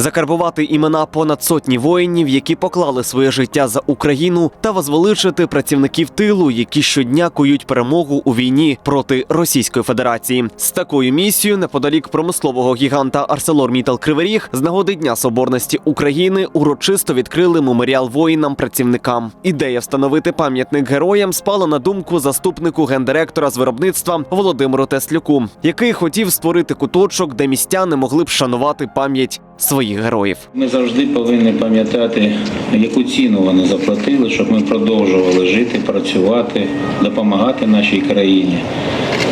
закарбувати імена понад сотні воїнів, які поклали своє життя за Україну, та возвеличити працівників тилу, які щодня кують перемогу у війні проти Російської Федерації. З такою місією неподалік промислового гіганта ArcelorMittal Кривий Ріг з нагоди Дня Соборності України урочисто відкрили меморіал воїнам-працівникам. Ідея встановити пам'ятник героям спала на думку заступнику гендиректора з виробництва Володимиру Теслюку, який хотів створити куточок, де містяни могли б шанувати пам'ять своїх героїв. Ми завжди повинні пам'ятати, яку ціну вони заплатили, щоб ми продовжували жити, працювати, допомагати нашій країні.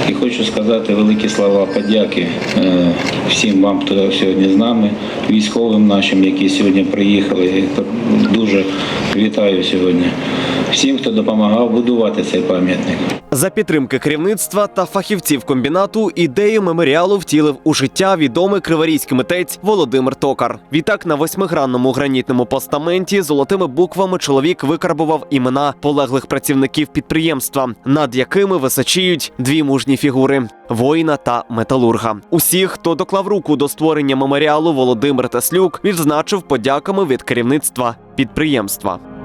І хочу сказати великі слова подяки е, всім вам, хто сьогодні з нами, військовим нашим, які сьогодні приїхали. Дуже вітаю сьогодні. Всім, хто допомагав будувати цей пам'ятник. За підтримки керівництва та фахівців комбінату ідею меморіалу втілив у життя відомий криворізький митець Володимир Токар. Відтак на восьмигранному гранітному постаменті золотими буквами чоловік викарбував імена полеглих працівників підприємства, над якими височіють дві мужні фігури воїна та металурга. Усіх, хто доклав руку до створення меморіалу, Володимир Теслюк відзначив подяками від керівництва підприємства.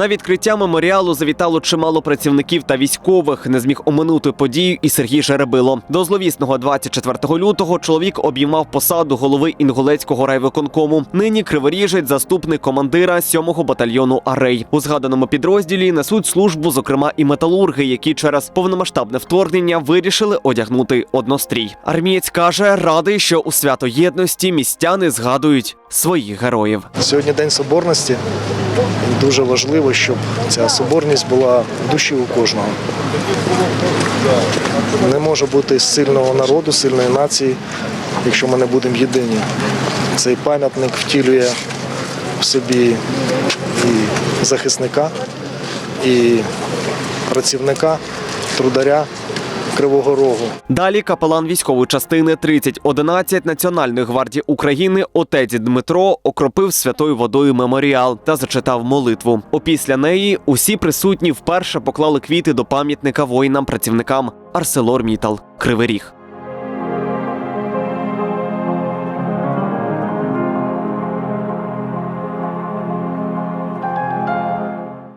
На відкриття меморіалу завітало чимало працівників та військових. Не зміг оминути подію і Сергій Жеребило. До зловісного 24 лютого чоловік обіймав посаду голови інгулецького райвиконкому. Нині криворіжець заступник командира 7-го батальйону Арей. У згаданому підрозділі несуть службу, зокрема, і металурги, які через повномасштабне вторгнення вирішили одягнути однострій. Армієць каже, радий, що у свято єдності містяни згадують своїх героїв. Сьогодні День Соборності. Дуже важливо, щоб ця соборність була в душі у кожного. Не може бути сильного народу, сильної нації, якщо ми не будемо єдині. Цей пам'ятник втілює в собі і захисника, і працівника, трударя Кривого Рогу. Далі капелан військової частини 3011 Національної гвардії України отець Дмитро окропив святою водою меморіал та зачитав молитву. Опісля неї усі присутні вперше поклали квіти до пам'ятника воїнам-працівникам Арселор Мітал Кривий Ріг.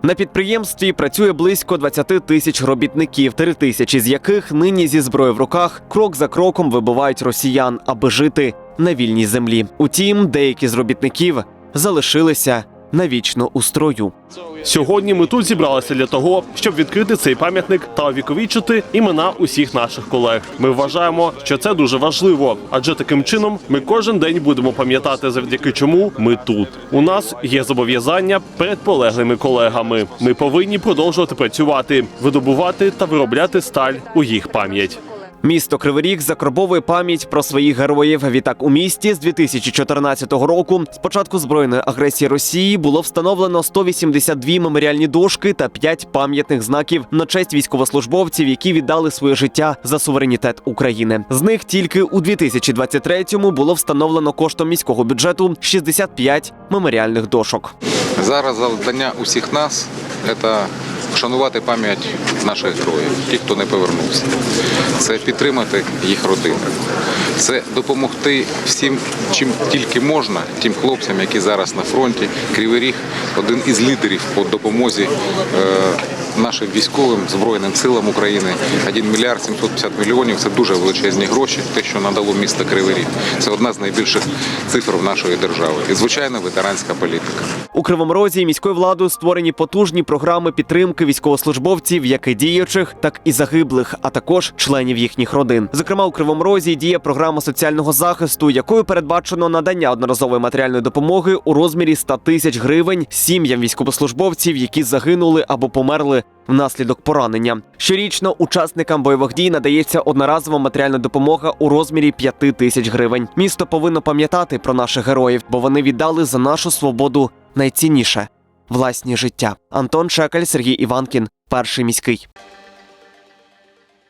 На підприємстві працює близько 20 тисяч робітників, 3 тисячі з яких нині зі зброєю в руках крок за кроком вибивають росіян, аби жити на вільній землі. Утім, деякі з робітників залишилися навічно у строю. Сьогодні ми тут зібралися для того, щоб відкрити цей пам'ятник та увіковічити імена усіх наших колег. Ми вважаємо, що це дуже важливо, адже таким чином ми кожен день будемо пам'ятати, завдяки чому ми тут. У нас є зобов'язання перед полеглими колегами. Ми повинні продовжувати працювати, видобувати та виробляти сталь у їх пам'ять. Місто Кривий Ріг закарбовує пам'ять про своїх героїв. Відтак у місті з 2014 року, з початку збройної агресії Росії, було встановлено 182 меморіальні дошки та 5 пам'ятних знаків на честь військовослужбовців, які віддали своє життя за суверенітет України. З них тільки у 2023-му було встановлено коштом міського бюджету 65 меморіальних дошок. Зараз завдання усіх нас це вшанувати пам'ять наших героїв, тих, хто не повернувся. Це підтримати їх родини. Це допомогти всім, чим тільки можна, тим хлопцям, які зараз на фронті. Кривий Ріг один із лідерів по допомозі е, нашим військовим Збройним силам України. 1 мільярд 750 мільйонів це дуже величезні гроші. Те, що надало місто Кривий Ріг. Це одна з найбільших цифр нашої держави. І звичайно, ветеранська політика. У Кривому Розі міською владою створені потужні програми підтримки військовослужбовців, як і діючих, так і загиблих, а також членів їхніх родин. Зокрема, у Кривому Розі діє програма соціального захисту, якою передбачено надання одноразової матеріальної допомоги у розмірі 100 тисяч гривень сім'ям військовослужбовців, які загинули або померли. Внаслідок поранення щорічно учасникам бойових дій надається одноразова матеріальна допомога у розмірі 5 тисяч гривень. Місто повинно пам'ятати про наших героїв, бо вони віддали за нашу свободу найцінніше власні життя. Антон Шекель, Сергій Іванкін, перший міський.